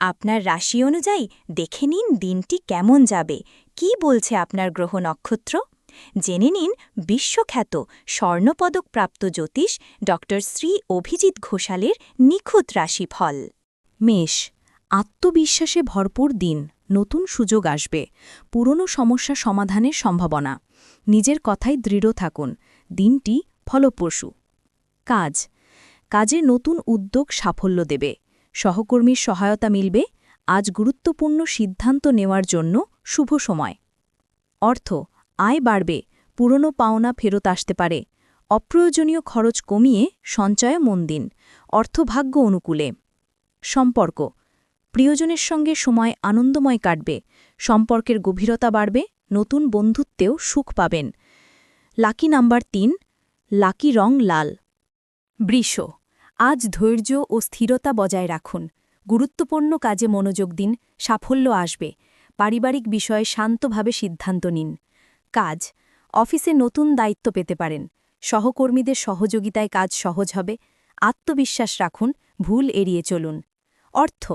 আপনার রাশি অনুযায়ী দেখে নিন দিনটি কেমন যাবে। কি বলছে আপনার গ্রহ নক্ষত্র? জেনে নিন বিশ্বখ্যাত স্বর্ণপদকপ্রাপ্ত জ্যোতিষ ড শ্রী অভিজিৎ ঘোষালের নিখুঁত রাশিফল। মেষ, আত্মবিশ্বাসে ভরপুর দিন, নতুন সুযোগ আসবে, পুরনো সমস্যা সমাধানের সম্ভাবনা, নিজের কথায় দৃঢ় থাকুন, দিনটি ফলপ্রসূ। কাজ, কাজে নতুন উদ্যোগ সাফল্য দেবে। সহকর্মীর সহায়তা মিলবে, আজ গুরুত্বপূর্ণ সিদ্ধান্ত নেওয়ার জন্য শুভ সময়। অর্থ, আয় বাড়বে, পুরনো পাওনা ফেরত আসতে পারে। অপ্রয়োজনীয় খরচ কমিয়ে সঞ্চয়ে মন দিন। অর্থভাগ্য অনুকূলে। সম্পর্ক, প্রিয়জনের সঙ্গে সময় আনন্দময় কাটবে। সম্পর্কের গভীরতা বাড়বে, নতুন বন্ধুত্বেও সুখ পাবেন। লাকি নাম্বার তিন, লাকি রং লাল। বৃষ আজ ধৈর্য ও স্থিরতা বজায় রাখুন। গুরুত্বপূর্ণ কাজে মনোযোগ দিন, সাফল্য আসবে। পারিবারিক বিষয়ে শান্তভাবে সিদ্ধান্ত নিন। কাজ, অফিসে নতুন দায়িত্ব পেতে পারেন। সহকর্মীদের সহযোগিতায় কাজ সহজ হবে। আত্মবিশ্বাস রাখুন, ভুল এড়িয়ে চলুন। অর্থ,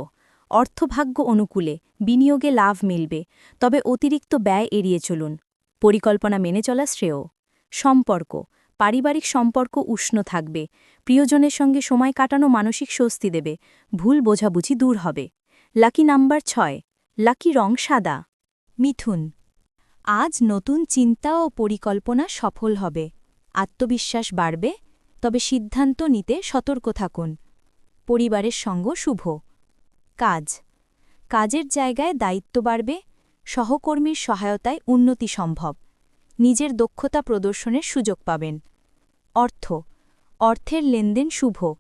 অর্থভাগ্য অনুকূলে বিনিয়োগে লাভ মিলবে, তবে অতিরিক্ত ব্যয় এড়িয়ে চলুন। পরিকল্পনা মেনে চলা শ্রেয়। সম্পর্ক পারিবারিক সম্পর্ক উষ্ণ থাকবে, প্রিয়জনের সঙ্গে সময় কাটানো মানসিক স্বস্তি দেবে, ভুল বোঝাবুঝি দূর হবে। লাকি নাম্বার ছয়, লাকি রং সাদা। মিথুন, আজ নতুন চিন্তা ও পরিকল্পনা সফল হবে। আত্মবিশ্বাস বাড়বে, তবে সিদ্ধান্ত নিতে সতর্ক থাকুন। পরিবারের সঙ্গ শুভ। কাজ, কাজের জায়গায় দায়িত্ব বাড়বে, সহকর্মীর সহায়তায় উন্নতি সম্ভব। নিজের দক্ষতা প্রদর্শনের সুযোগ পাবেন। অর্থ। অর্থের লেনদেন শুভ।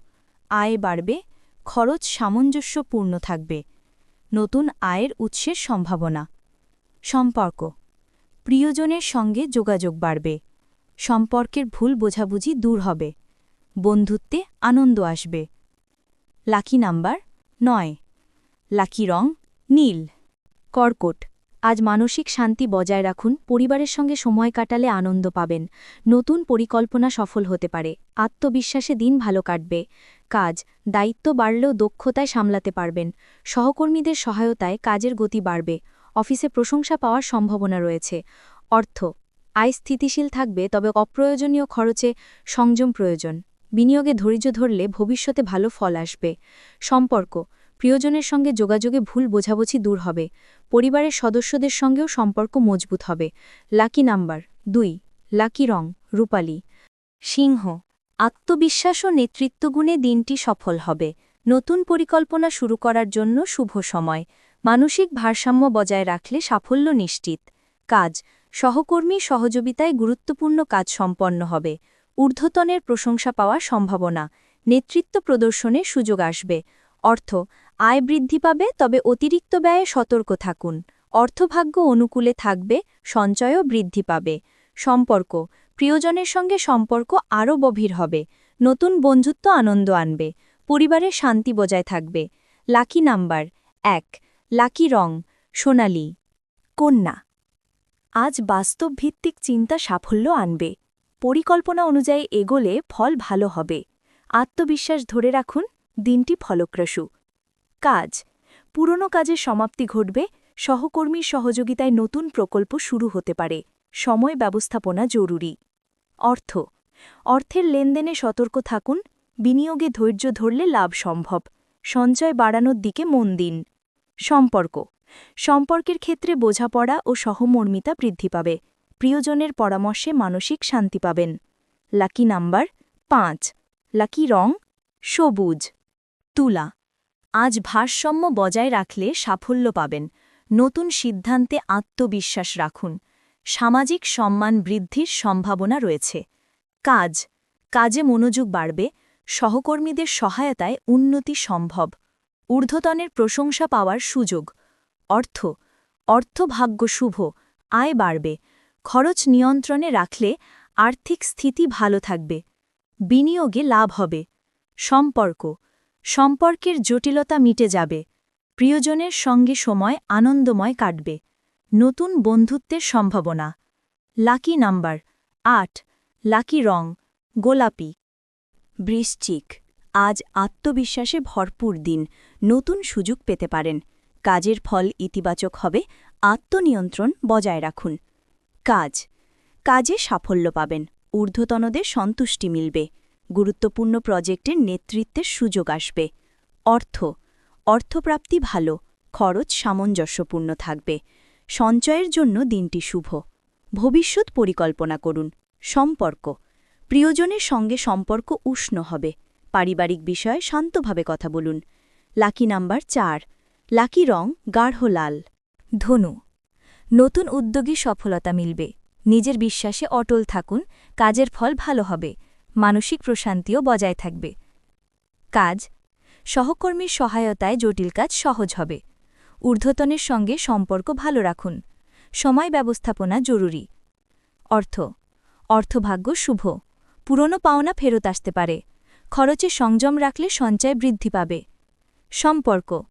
আয় বাড়বে, খরচ সামঞ্জস্যপূর্ণ থাকবে। নতুন আয়ের উৎসের সম্ভাবনা। সম্পর্ক। প্রিয়জনের সঙ্গে যোগাযোগ বাড়বে। সম্পর্কের ভুল বোঝাবুঝি দূর হবে। বন্ধুত্বে আনন্দ আসবে। লাকি নাম্বার নয়। লাকি রং নীল। কর্কট। আজ মানসিক শান্তি বজায় রাখুন, পরিবারের সঙ্গে সময় কাটালে আনন্দ পাবেন। নতুন পরিকল্পনা সফল হতে পারে। আত্মবিশ্বাসে দিন ভালো কাটবে। কাজ, দায়িত্ব বাড়লেও দক্ষতায় সামলাতে পারবেন। সহকর্মীদের সহায়তায় কাজের গতি বাড়বে। অফিসে প্রশংসা পাওয়ার সম্ভাবনা রয়েছে। অর্থ, আয় স্থিতিশীল থাকবে, তবে অপ্রয়োজনীয় খরচে সংযম প্রয়োজন। বিনিয়োগে ধৈর্য ধরলে ভবিষ্যতে ভালো ফল আসবে। সম্পর্ক প্রিয়জনের সঙ্গে যোগাযোগে ভুল বোঝাবুঝি দূর হবে। পরিবারের সদস্যদের সঙ্গেও সম্পর্ক মজবুত হবে। লাকি নাম্বার দুই, লাকি রং, রূপালী। সিংহ, আত্মবিশ্বাস ও নেতৃত্বগুণে দিনটি সফল হবে। নতুন পরিকল্পনা শুরু করার জন্য শুভ সময়। মানসিক ভারসাম্য বজায় রাখলে সাফল্য নিশ্চিত। কাজ, সহকর্মী সহযোগিতায় গুরুত্বপূর্ণ কাজ সম্পন্ন হবে। ঊর্ধ্বতনের প্রশংসা পাওয়ার সম্ভাবনা। নেতৃত্ব প্রদর্শনের সুযোগ আসবে। অর্থ আয় বৃদ্ধি পাবে, তবে অতিরিক্ত ব্যয়ে সতর্ক থাকুন। অর্থভাগ্য অনুকূলে থাকবে, সঞ্চয়ও বৃদ্ধি পাবে। সম্পর্ক, প্রিয়জনের সঙ্গে সম্পর্ক আরও গভীর হবে। নতুন বন্ধুত্ব আনন্দ আনবে। পরিবারের শান্তি বজায় থাকবে। লাকি নাম্বার, এক। লাকি রং, সোনালি। কন্যা, আজ বাস্তবভিত্তিক চিন্তা সাফল্য আনবে। পরিকল্পনা অনুযায়ী এগোলে ফল ভালো হবে। আত্মবিশ্বাস ধরে রাখুন, দিনটি ফলপ্রসূ। কাজ। পুরনো কাজের সমাপ্তি ঘটবে, সহকর্মীর সহযোগিতায় নতুন প্রকল্প শুরু হতে পারে। সময় ব্যবস্থাপনা জরুরি। অর্থ। অর্থের লেনদেনে সতর্ক থাকুন, বিনিয়োগে ধৈর্য ধরলে লাভ সম্ভব। সঞ্চয় বাড়ানোর দিকে মন দিন। সম্পর্ক। সম্পর্কের ক্ষেত্রে বোঝাপড়া ও সহমর্মিতা বৃদ্ধি পাবে। প্রিয়জনের পরামর্শে মানসিক শান্তি পাবেন। লাকি নাম্বার পাঁচ। লাকি রং সবুজ। তুলা। আজ ভারসাম্য বজায় রাখলে সাফল্য পাবেন। নতুন সিদ্ধান্তে আত্মবিশ্বাস রাখুন। সামাজিক সম্মান বৃদ্ধির সম্ভাবনা রয়েছে। কাজ। কাজে মনোযোগ বাড়বে। সহকর্মীদের সহায়তায় উন্নতি সম্ভব। ঊর্ধ্বতনের প্রশংসা পাওয়ার সুযোগ। অর্থ। অর্থভাগ্য শুভ। আয় বাড়বে। খরচ নিয়ন্ত্রণে রাখলে আর্থিক স্থিতি ভালো থাকবে। বিনিয়োগে লাভ হবে। সম্পর্ক। সম্পর্কের জটিলতা মিটে যাবে, প্রিয়জনের সঙ্গে সময় আনন্দময় কাটবে, নতুন বন্ধুত্বের সম্ভাবনা। লাকি নাম্বার, আট, লাকি রং, গোলাপি। বৃশ্চিক, আজ আত্মবিশ্বাসে ভরপুর দিন, নতুন সুযোগ পেতে পারেন। কাজের ফল ইতিবাচক হবে, আত্মনিয়ন্ত্রণ বজায় রাখুন। কাজ, কাজে সাফল্য পাবেন, ঊর্ধ্বতনদের সন্তুষ্টি মিলবে। গুরুত্বপূর্ণ প্রজেক্টের নেতৃত্বের সুযোগ আসবে। অর্থ, অর্থপ্রাপ্তি ভালো, খরচ সামঞ্জস্যপূর্ণ থাকবে। সঞ্চয়ের জন্য দিনটি শুভ। ভবিষ্যৎ পরিকল্পনা করুন। সম্পর্ক, প্রিয়জনের সঙ্গে সম্পর্ক উষ্ণ হবে। পারিবারিক বিষয়ে শান্তভাবে কথা বলুন। লাকি নাম্বার চার, লাকি রং গাঢ় লাল। ধনু, নতুন উদ্যোগী সফলতা মিলবে। নিজের বিশ্বাসে অটল থাকুন। কাজের ফল ভালো হবে। মানসিক প্রশান্তিও বজায় থাকবে। কাজ, সহকর্মীর সহায়তায় জটিল কাজ সহজ হবে। ঊর্ধ্বতনের সঙ্গে সম্পর্ক ভালো রাখুন। সময় ব্যবস্থাপনা জরুরি। অর্থ, অর্থভাগ্য শুভ। পুরনো পাওনা ফেরত আসতে পারে। খরচে সংযম রাখলে সঞ্চয় বৃদ্ধি পাবে। সম্পর্ক,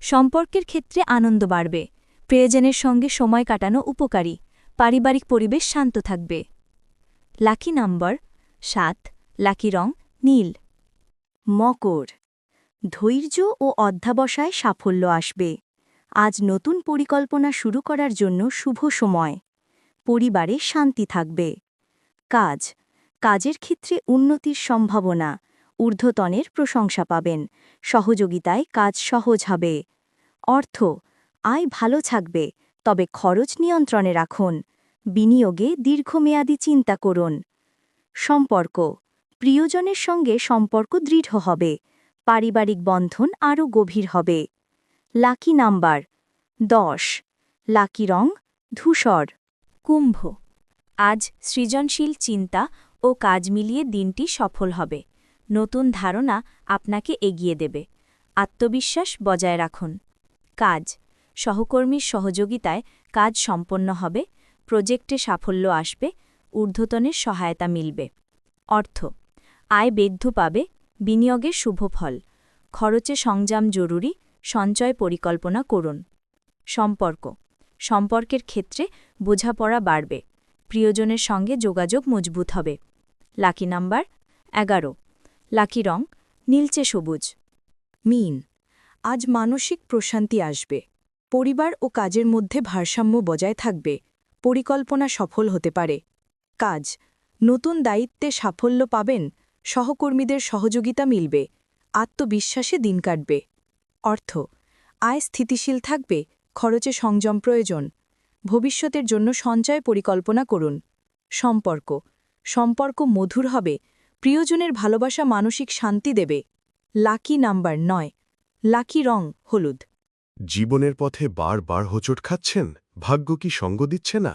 সম্পর্কের ক্ষেত্রে আনন্দ বাড়বে। প্রিয়জনের সঙ্গে সময় কাটানো উপকারী। পারিবারিক পরিবেশ শান্ত থাকবে। লাকি নম্বর সাত, লাকি রং, নীল। মকর, ধৈর্য ও অধ্যাবসায় সাফল্য আসবে। আজ নতুন পরিকল্পনা শুরু করার জন্য শুভ সময়। পরিবারে শান্তি থাকবে। কাজ, কাজের ক্ষেত্রে উন্নতির সম্ভাবনা, ঊর্ধ্বতনের প্রশংসা পাবেন। সহযোগিতায় কাজ সহজ হবে। অর্থ, আয় ভালো থাকবে, তবে খরচ নিয়ন্ত্রণে রাখুন। বিনিয়োগে দীর্ঘমেয়াদী চিন্তা করুন। সম্পর্ক। প্রিয়জনের সঙ্গে সম্পর্ক দৃঢ় হবে। পারিবারিক বন্ধন আরও গভীর হবে। লাকি নাম্বার, দশ। লাকি রং, ধূসর। কুম্ভ, আজ সৃজনশীল চিন্তা ও কাজ মিলিয়ে দিনটি সফল হবে। নতুন ধারণা আপনাকে এগিয়ে দেবে। আত্মবিশ্বাস বজায় রাখুন। কাজ, সহকর্মীর সহযোগিতায় কাজ সম্পন্ন হবে। প্রজেক্টে সাফল্য আসবে। ঊর্ধ্বতনের সহায়তা মিলবে। অর্থ, আয় বেদ্ধ পাবে, বিনিয়োগের শুভ ফল। খরচে সংযম জরুরি, সঞ্চয় পরিকল্পনা করুন। সম্পর্ক, সম্পর্কের ক্ষেত্রে বোঝাপড়া বাড়বে, প্রিয়জনের সঙ্গে যোগাযোগ মজবুত হবে। লাকি নাম্বার, এগারো। লাকি রং, নীলচে সবুজ। মিন, আজ মানসিক প্রশান্তি আসবে। পরিবার ও কাজের মধ্যে ভারসাম্য বজায় থাকবে। পরিকল্পনা সফল হতে পারে। কাজ। নতুন দায়িত্বে সাফল্য পাবেন, সহকর্মীদের সহযোগিতা মিলবে, আত্মবিশ্বাসে দিন কাটবে। অর্থ, আয় স্থিতিশীল থাকবে, খরচে সংযম প্রয়োজন। ভবিষ্যতের জন্য সঞ্চয় পরিকল্পনা করুন। সম্পর্ক সম্পর্ক মধুর হবে, প্রিয়জনের ভালোবাসা মানসিক শান্তি দেবে। লাকি নাম্বার নয়, লাকি রং, হলুদ। জীবনের পথে বারবার হোঁচট খাচ্ছেন, ভাগ্য কি সঙ্গ দিচ্ছে না?